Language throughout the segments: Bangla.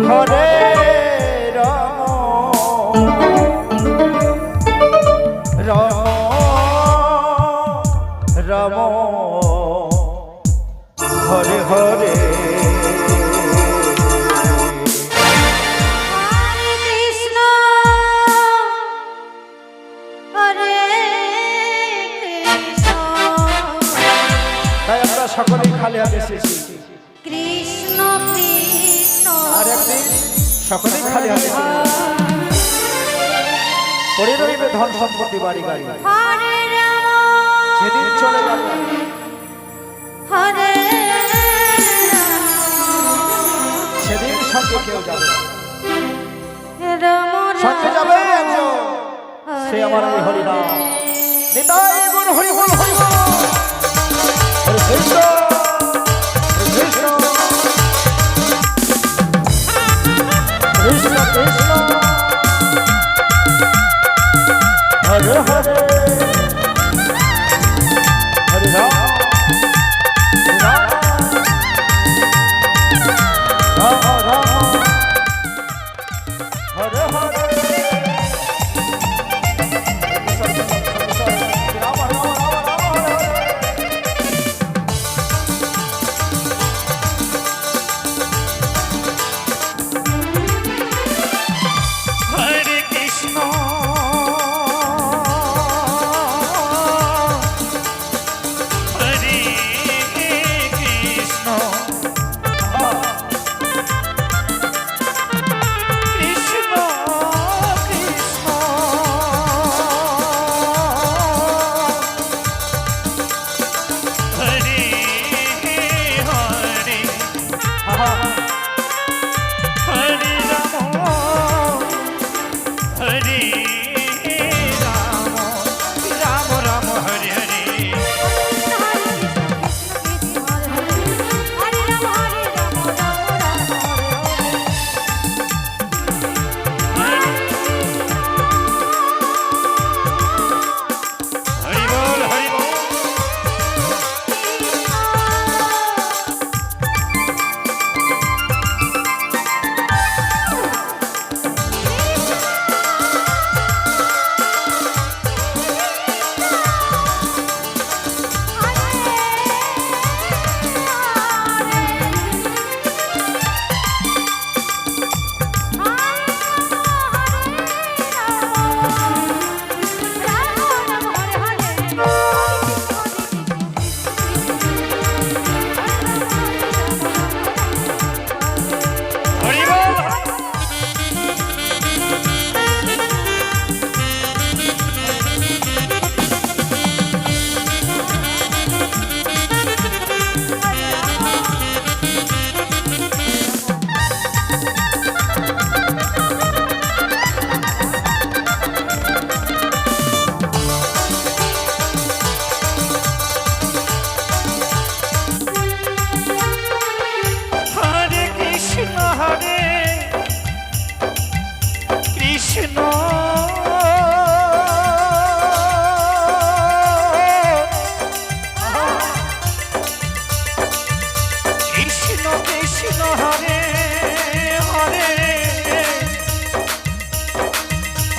ঘরে সকলেই খালি হাতে পড়ে রইবে ধন সম্পত্তি বাড়ি গাড়ি। সেদিন চলে যাবে। সেদিন সঙ্গে কেউ যাবে সঙ্গে যাবে সে আমার আমি হরিনাম। নিতাই গুণ হরি হরি হরি। হরি কৃষ্ণ।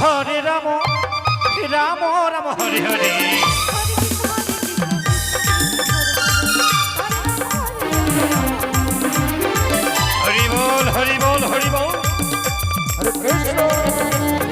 হরে রাম রাম রাম হরে হরে। হরি বল হরি বল হরি বল। হরে কৃষ্ণ।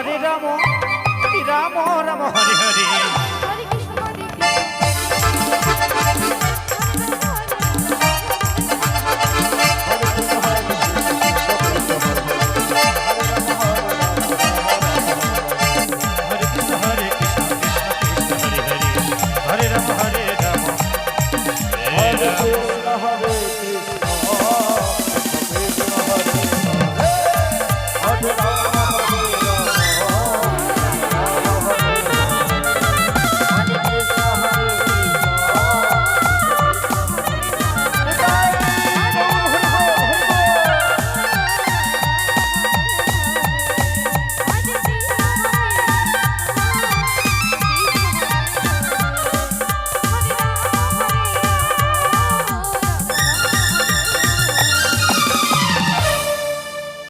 হরে রাম